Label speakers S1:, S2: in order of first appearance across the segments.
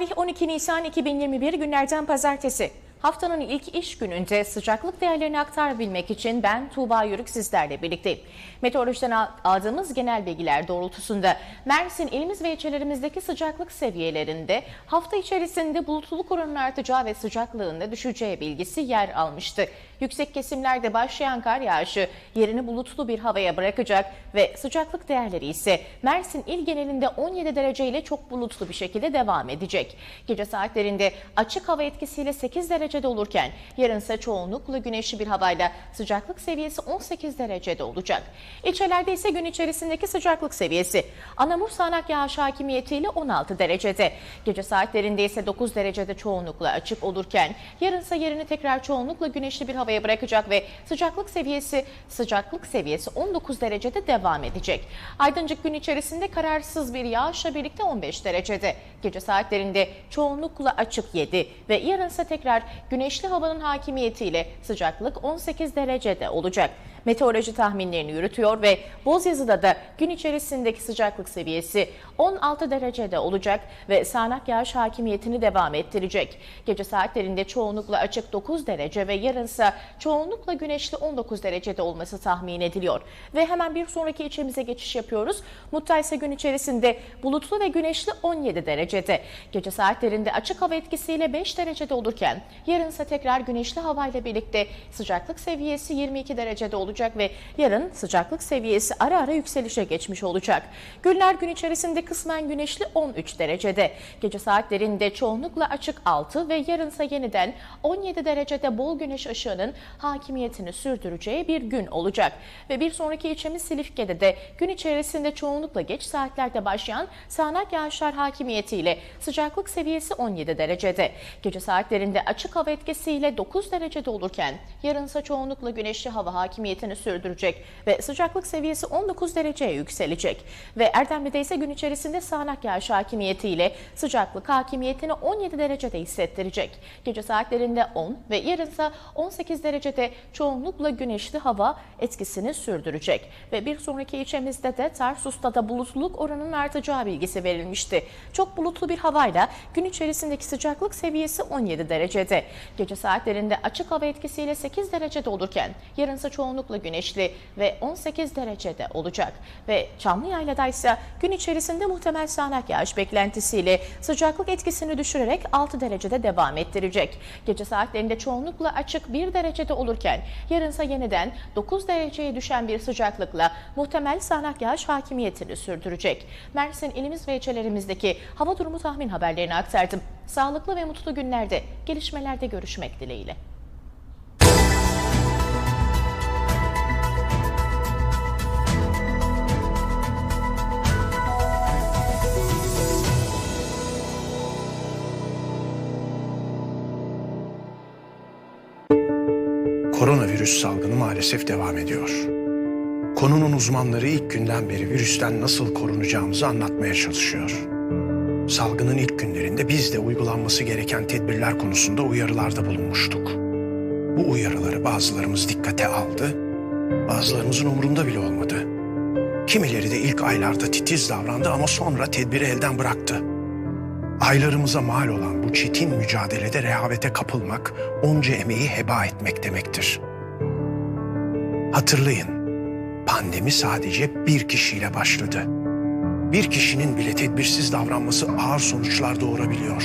S1: Tarih 12 Nisan 2021 günlerden pazartesi. Haftanın ilk iş gününde sıcaklık değerlerini aktarabilmek için ben Tuğba Yörük sizlerle birlikteyim. Meteorolojiden al- aldığımız genel bilgiler doğrultusunda Mersin ilimiz ve ilçelerimizdeki sıcaklık seviyelerinde hafta içerisinde bulutluluk oranının artacağı ve sıcaklığın da düşeceği bilgisi yer almıştı. Yüksek kesimlerde başlayan kar yağışı yerini bulutlu bir havaya bırakacak ve sıcaklık değerleri ise Mersin il genelinde 17 derece ile çok bulutlu bir şekilde devam edecek. Gece saatlerinde açık hava etkisiyle 8 derecede olurken yarın ise çoğunlukla güneşli bir havayla sıcaklık seviyesi 18 derecede olacak. İlçelerde ise gün içerisindeki sıcaklık seviyesi Anamur sağanak yağış hakimiyetiyle 16 derecede. Gece saatlerinde ise 9 derecede çoğunlukla açık olurken yarın ise yerini tekrar çoğunlukla güneşli bir havaya bırakacak ve sıcaklık seviyesi sıcaklık seviyesi 19 derecede devam edecek. Aydıncık gün içerisinde kararsız bir yağışla birlikte 15 derecede. Gece saatlerinde çoğunlukla açık 7 ve yarın ise tekrar güneşli havanın hakimiyetiyle sıcaklık 18 derecede olacak. Meteoroloji tahminlerini yürütüyor ve Bozyazı'da da gün içerisindeki sıcaklık seviyesi 16 derecede olacak ve sağanak yağış hakimiyetini devam ettirecek. Gece saatlerinde çoğunlukla açık 9 derece ve yarınsa çoğunlukla güneşli 19 derecede olması tahmin ediliyor. Ve hemen bir sonraki ilçemize geçiş yapıyoruz. Mutlu ise gün içerisinde bulutlu ve güneşli 17 derecede. Gece saatlerinde açık hava etkisiyle 5 derecede olurken yarınsa tekrar güneşli havayla birlikte sıcaklık seviyesi 22 derecede olacak ve yarın sıcaklık seviyesi ara ara yükselişe geçmiş olacak. Günler gün içerisinde kısmen güneşli 13 derecede. Gece saatlerinde çoğunlukla açık 6 ve yarınsa yeniden 17 derecede bol güneş ışığının hakimiyetini sürdüreceği bir gün olacak. Ve bir sonraki ilçemiz Silifke'de de gün içerisinde çoğunlukla geç saatlerde başlayan sağanak yağışlar hakimiyetiyle sıcaklık seviyesi 17 derecede. Gece saatlerinde açık hava etkisiyle 9 derecede olurken yarınsa çoğunlukla güneşli hava hakimiyetini sürdürecek ve sıcaklık seviyesi 19 dereceye yükselecek. Ve Erdemli'de ise gün içerisinde sağanak yağış hakimiyetiyle sıcaklık hakimiyetini 17 derecede hissettirecek. Gece saatlerinde 10 ve yarınsa 18 derecede çoğunlukla güneşli hava etkisini sürdürecek. Ve bir sonraki ilçemizde de Tarsus'ta da bulutluluk oranının artacağı bilgisi verilmişti. Çok bulutlu bir havayla gün içerisindeki sıcaklık seviyesi 17 derecede. Gece saatlerinde açık hava etkisiyle 8 derecede olurken yarınsa çoğunlukla güneşli ve 18 derecede olacak. Ve Çamlıyayla'da ise gün içerisinde muhtemel sağanak yağış beklentisiyle sıcaklık etkisini düşürerek 6 derecede devam ettirecek. Gece saatlerinde çoğunlukla açık 1 derecede olurken yarınsa yeniden 9 dereceye düşen bir sıcaklıkla muhtemel sağanak yağış hakimiyetini sürdürecek. Mersin ilimiz ve ilçelerimizdeki hava durumu tahmin haberlerini aktardım. Sağlıklı ve mutlu günlerde, gelişmelerde görüşmek dileğiyle.
S2: Koronavirüs salgını maalesef devam ediyor. Konunun uzmanları ilk günden beri virüsten nasıl korunacağımızı anlatmaya çalışıyor. Salgının ilk günlerinde biz de uygulanması gereken tedbirler konusunda uyarılarda bulunmuştuk. Bu uyarıları bazılarımız dikkate aldı, bazılarımızın umurunda bile olmadı. Kimileri de ilk aylarda titiz davrandı ama sonra tedbiri elden bıraktı. Aylarımıza mal olan bu çetin mücadelede rehavete kapılmak, onca emeği heba etmek demektir. Hatırlayın, pandemi sadece bir kişiyle başladı. Bir kişinin bile tedbirsiz davranması ağır sonuçlar doğurabiliyor.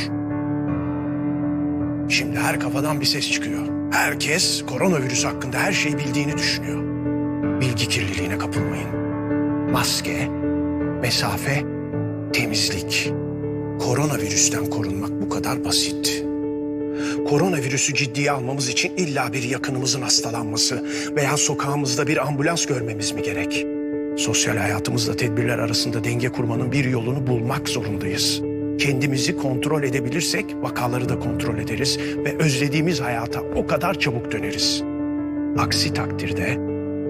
S2: Şimdi her kafadan bir ses çıkıyor. Herkes koronavirüs hakkında her şeyi bildiğini düşünüyor. Bilgi kirliliğine kapılmayın. Maske, mesafe, temizlik. Koronavirüsten korunmak bu kadar basit. Koronavirüsü ciddiye almamız için illa bir yakınımızın hastalanması veya sokağımızda bir ambulans görmemiz mi gerek? Sosyal hayatımızla tedbirler arasında denge kurmanın bir yolunu bulmak zorundayız. Kendimizi kontrol edebilirsek vakaları da kontrol ederiz ve özlediğimiz hayata o kadar çabuk döneriz. Aksi takdirde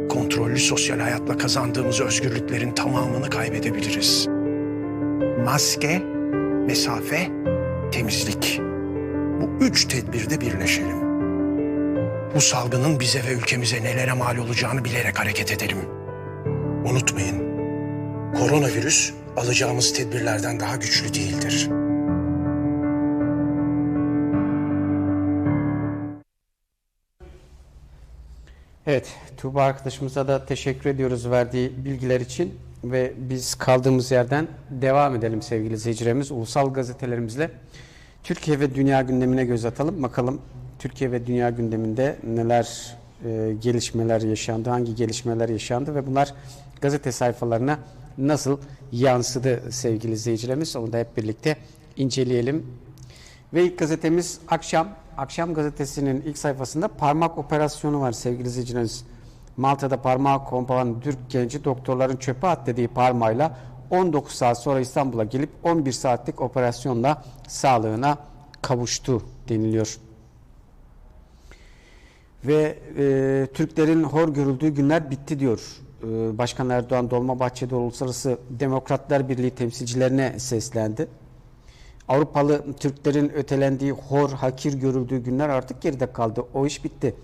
S2: kontrollü sosyal hayatla kazandığımız özgürlüklerin tamamını kaybedebiliriz. Maske, mesafe, temizlik. Bu üç tedbirde birleşelim. Bu salgının bize ve ülkemize nelere mal olacağını bilerek hareket edelim. Unutmayın, koronavirüs alacağımız tedbirlerden daha güçlü değildir.
S3: Evet, Tuğba arkadaşımıza da teşekkür ediyoruz verdiği bilgiler için ve biz kaldığımız yerden devam edelim sevgili izleyicilerimiz. Ulusal gazetelerimizle Türkiye ve dünya gündemine göz atalım. Bakalım Türkiye ve dünya gündeminde neler e, gelişmeler yaşandı, hangi gelişmeler yaşandı ve bunlar gazete sayfalarına nasıl yansıdı sevgili izleyicilerimiz. Onu da hep birlikte inceleyelim. Ve ilk gazetemiz Akşam. Akşam gazetesinin ilk sayfasında parmak operasyonu var sevgili izleyicilerimiz. Malta'da parmağı kompalan Türk genci doktorların çöpe at dediği parmağıyla 19 saat sonra İstanbul'a gelip 11 saatlik operasyonla sağlığına kavuştu deniliyor. Ve e, Türklerin hor görüldüğü günler bitti diyor. E, Başkan Erdoğan Dolmabahçe'de Uluslararası Demokratlar Birliği temsilcilerine seslendi. Avrupalı Türklerin ötelendiği, hor, hakir görüldüğü günler artık geride kaldı. O iş bitti.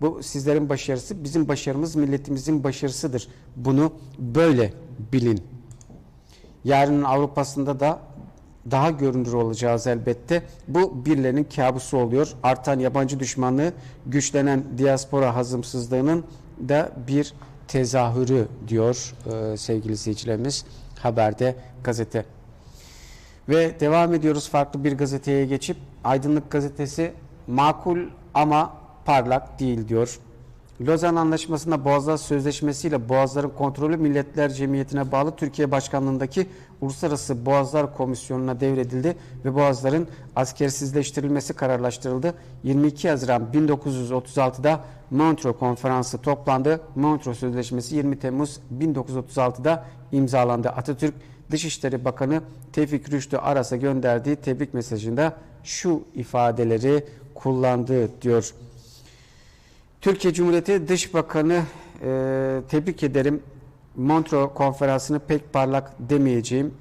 S3: Bu sizlerin başarısı, bizim başarımız milletimizin başarısıdır. Bunu böyle bilin. Yarının Avrupa'sında da daha görünür olacağız elbette. Bu birilerinin kabusu oluyor. Artan yabancı düşmanlığı, güçlenen diaspora hazımsızlığının da bir tezahürü diyor e, sevgili izleyicilerimiz haberde gazete. Ve devam ediyoruz farklı bir gazeteye geçip Aydınlık Gazetesi makul ama parlak değil diyor. Lozan Anlaşması'nda Boğazlar Sözleşmesi ile Boğazların Kontrolü Milletler Cemiyeti'ne bağlı Türkiye Başkanlığındaki Uluslararası Boğazlar Komisyonu'na devredildi ve Boğazların askersizleştirilmesi kararlaştırıldı. 22 Haziran 1936'da Montreux Konferansı toplandı. Montreux Sözleşmesi 20 Temmuz 1936'da imzalandı. Atatürk Dışişleri Bakanı Tevfik Rüştü Aras'a gönderdiği tebrik mesajında şu ifadeleri kullandı diyor. Türkiye Cumhuriyeti Dış Bakanı e, tebrik ederim. Montreux konferansını pek parlak demeyeceğim.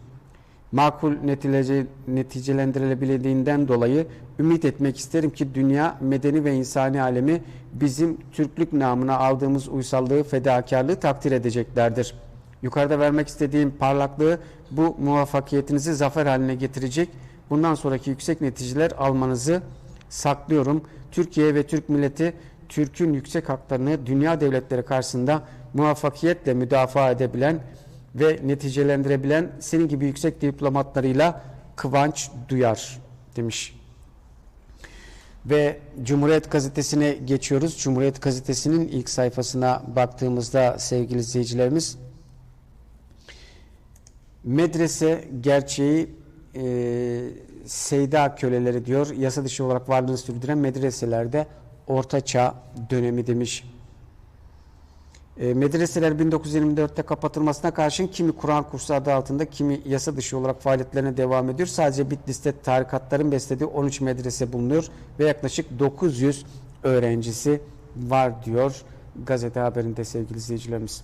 S3: Makul netice, neticelendirilebildiğinden dolayı ümit etmek isterim ki dünya medeni ve insani alemi bizim Türklük namına aldığımız uysallığı, fedakarlığı takdir edeceklerdir. Yukarıda vermek istediğim parlaklığı bu muvaffakiyetinizi zafer haline getirecek. Bundan sonraki yüksek neticeler almanızı saklıyorum. Türkiye ve Türk milleti Türk'ün yüksek haklarını dünya devletleri karşısında muvaffakiyetle müdafaa edebilen ve neticelendirebilen senin gibi yüksek diplomatlarıyla kıvanç duyar demiş. Ve Cumhuriyet Gazetesi'ne geçiyoruz. Cumhuriyet Gazetesi'nin ilk sayfasına baktığımızda sevgili izleyicilerimiz medrese gerçeği e, Seyda köleleri diyor. Yasa dışı olarak varlığını sürdüren medreselerde Orta Çağ dönemi demiş. E, medreseler 1924'te kapatılmasına karşın kimi Kur'an kursu adı altında kimi yasa dışı olarak faaliyetlerine devam ediyor. Sadece Bitlis'te tarikatların beslediği 13 medrese bulunuyor ve yaklaşık 900 öğrencisi var diyor gazete haberinde sevgili izleyicilerimiz.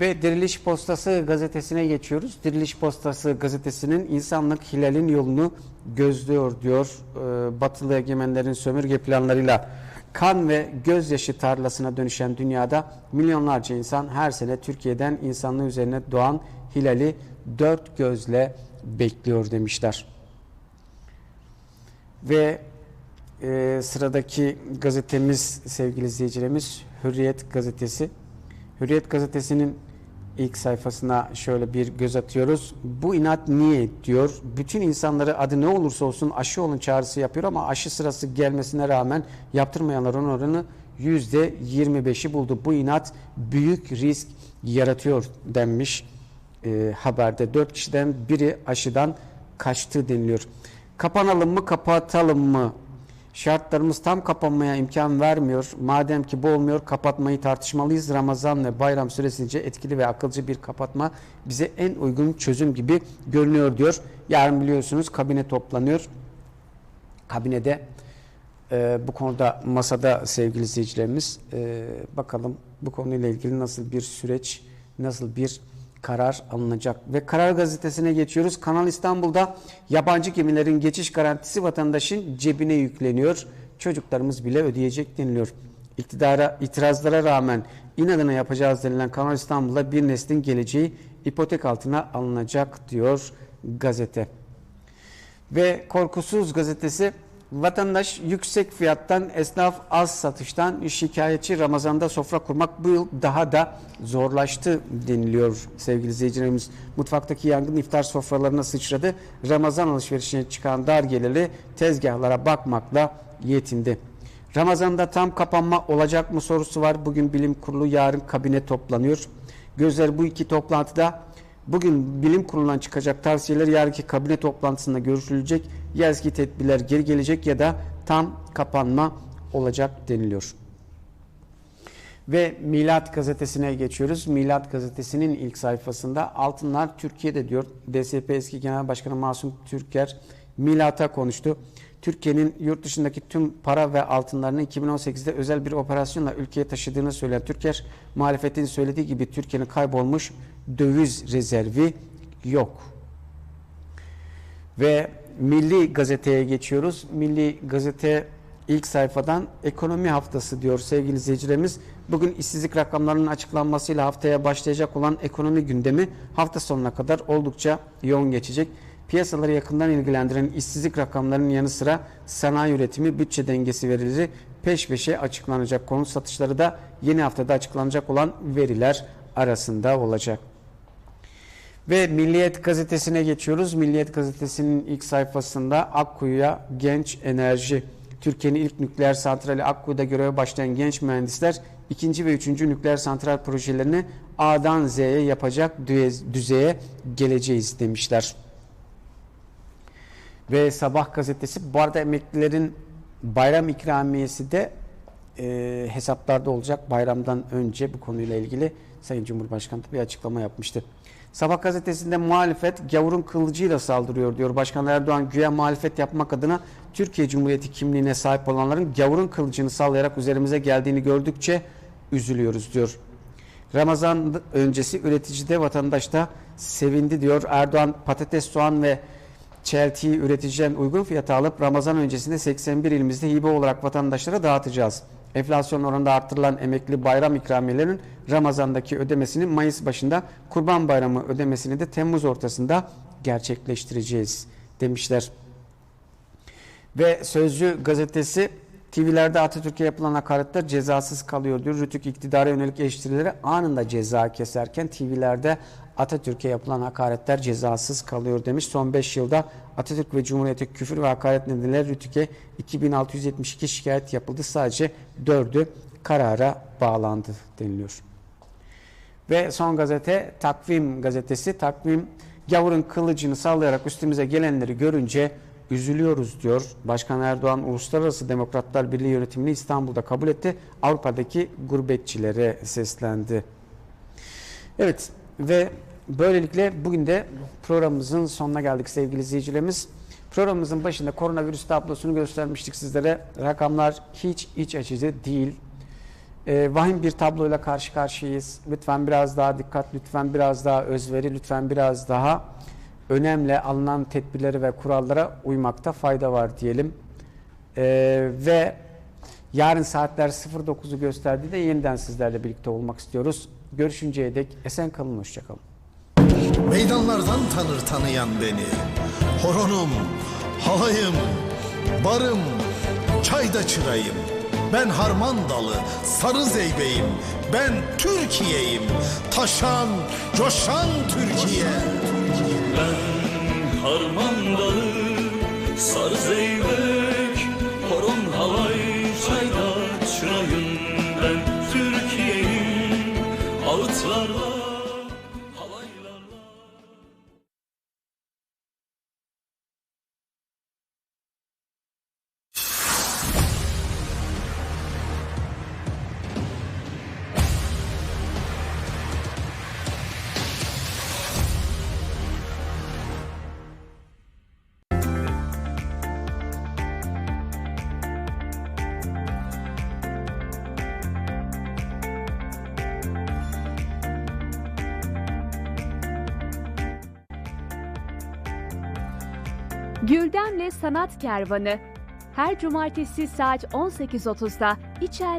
S3: Ve Diriliş Postası gazetesine geçiyoruz. Diriliş Postası gazetesinin insanlık hilalin yolunu gözlüyor diyor. Ee, batılı egemenlerin sömürge planlarıyla kan ve gözyaşı tarlasına dönüşen dünyada milyonlarca insan her sene Türkiye'den insanlığı üzerine doğan hilali dört gözle bekliyor demişler. Ve e, sıradaki gazetemiz sevgili izleyicilerimiz Hürriyet gazetesi. Hürriyet gazetesinin ilk sayfasına şöyle bir göz atıyoruz. Bu inat niye diyor. Bütün insanları adı ne olursa olsun aşı olun çağrısı yapıyor ama aşı sırası gelmesine rağmen yaptırmayanların oranı %25'i buldu. Bu inat büyük risk yaratıyor denmiş e, haberde. 4 kişiden biri aşıdan kaçtı deniliyor. Kapanalım mı kapatalım mı Şartlarımız tam kapanmaya imkan vermiyor. Madem ki bu olmuyor kapatmayı tartışmalıyız. Ramazan ve bayram süresince etkili ve akılcı bir kapatma bize en uygun çözüm gibi görünüyor diyor. Yarın biliyorsunuz kabine toplanıyor. Kabinede e, bu konuda masada sevgili izleyicilerimiz e, bakalım bu konuyla ilgili nasıl bir süreç, nasıl bir karar alınacak. Ve Karar Gazetesi'ne geçiyoruz. Kanal İstanbul'da yabancı gemilerin geçiş garantisi vatandaşın cebine yükleniyor. Çocuklarımız bile ödeyecek deniliyor. İktidara, itirazlara rağmen inadına yapacağız denilen Kanal İstanbul'da bir neslin geleceği ipotek altına alınacak diyor gazete. Ve Korkusuz gazetesi Vatandaş yüksek fiyattan, esnaf az satıştan şikayetçi Ramazan'da sofra kurmak bu yıl daha da zorlaştı deniliyor sevgili izleyicilerimiz. Mutfaktaki yangın iftar sofralarına sıçradı. Ramazan alışverişine çıkan dar gelirli tezgahlara bakmakla yetindi. Ramazan'da tam kapanma olacak mı sorusu var. Bugün bilim kurulu yarın kabine toplanıyor. Gözler bu iki toplantıda bugün bilim kurulundan çıkacak tavsiyeler yarınki kabine toplantısında görüşülecek. Ya eski tedbirler geri gelecek ya da tam kapanma olacak deniliyor. Ve Milat gazetesine geçiyoruz. Milat gazetesinin ilk sayfasında altınlar Türkiye'de diyor. DSP eski Genel Başkanı Masum Türker Milat'a konuştu. Türkiye'nin yurt dışındaki tüm para ve altınlarını 2018'de özel bir operasyonla ülkeye taşıdığını söyleyen Türker, muhalefetin söylediği gibi Türkiye'nin kaybolmuş döviz rezervi yok. Ve Milli Gazete'ye geçiyoruz. Milli Gazete ilk sayfadan ekonomi haftası diyor sevgili izleyicilerimiz. Bugün işsizlik rakamlarının açıklanmasıyla haftaya başlayacak olan ekonomi gündemi hafta sonuna kadar oldukça yoğun geçecek. Piyasaları yakından ilgilendiren işsizlik rakamlarının yanı sıra sanayi üretimi, bütçe dengesi verileri peş peşe açıklanacak. Konut satışları da yeni haftada açıklanacak olan veriler arasında olacak. Ve Milliyet gazetesine geçiyoruz. Milliyet gazetesinin ilk sayfasında Akkuyu'ya genç enerji. Türkiye'nin ilk nükleer santrali Akkuyu'da göreve başlayan genç mühendisler ikinci ve üçüncü nükleer santral projelerini A'dan Z'ye yapacak düzeye geleceğiz demişler. Ve Sabah gazetesi bu arada emeklilerin bayram ikramiyesi de e, hesaplarda olacak. Bayramdan önce bu konuyla ilgili Sayın Cumhurbaşkanı bir açıklama yapmıştı. Sabah gazetesinde muhalefet gavurun kılıcıyla saldırıyor diyor. Başkan Erdoğan güya muhalefet yapmak adına Türkiye Cumhuriyeti kimliğine sahip olanların gavurun kılıcını sallayarak üzerimize geldiğini gördükçe üzülüyoruz diyor. Ramazan öncesi üreticide vatandaşta sevindi diyor. Erdoğan patates, soğan ve çeltiyi üreticiden uygun fiyata alıp Ramazan öncesinde 81 ilimizde hibe olarak vatandaşlara dağıtacağız. Enflasyon oranında artırılan emekli bayram ikramiyelerinin Ramazan'daki ödemesini Mayıs başında Kurban Bayramı ödemesini de Temmuz ortasında gerçekleştireceğiz demişler. Ve Sözcü gazetesi TV'lerde Atatürk'e yapılan hakaretler cezasız kalıyor diyor. Rütük iktidara yönelik eleştirilere anında ceza keserken TV'lerde Atatürk'e yapılan hakaretler cezasız kalıyor demiş. Son 5 yılda Atatürk ve Cumhuriyet'e küfür ve hakaret nedeniyle Rütük'e 2672 şikayet yapıldı. Sadece 4'ü karara bağlandı deniliyor. Ve son gazete Takvim gazetesi. Takvim gavurun kılıcını sallayarak üstümüze gelenleri görünce üzülüyoruz diyor. Başkan Erdoğan Uluslararası Demokratlar Birliği yönetimini İstanbul'da kabul etti. Avrupa'daki gurbetçilere seslendi. Evet ve böylelikle bugün de programımızın sonuna geldik sevgili izleyicilerimiz. Programımızın başında koronavirüs tablosunu göstermiştik sizlere. Rakamlar hiç iç açıcı değil. Ee, vahim bir tabloyla karşı karşıyayız. Lütfen biraz daha dikkat, lütfen biraz daha özveri, lütfen biraz daha önemli alınan tedbirleri ve kurallara uymakta fayda var diyelim. Ee, ve yarın saatler 09'u gösterdiğinde yeniden sizlerle birlikte olmak istiyoruz. Görüşünceye dek esen kalın, hoşçakalın.
S4: Meydanlardan tanır tanıyan beni. Horonum, halayım, barım, çayda çırayım. Ben harman dalı, sarı zeybeyim. Ben Türkiye'yim. Taşan, coşan Türkiye.
S5: Ben harman dalı, sarı zeybek,
S6: Güldem'le Sanat Kervanı. Her cumartesi saat 18.30'da İçer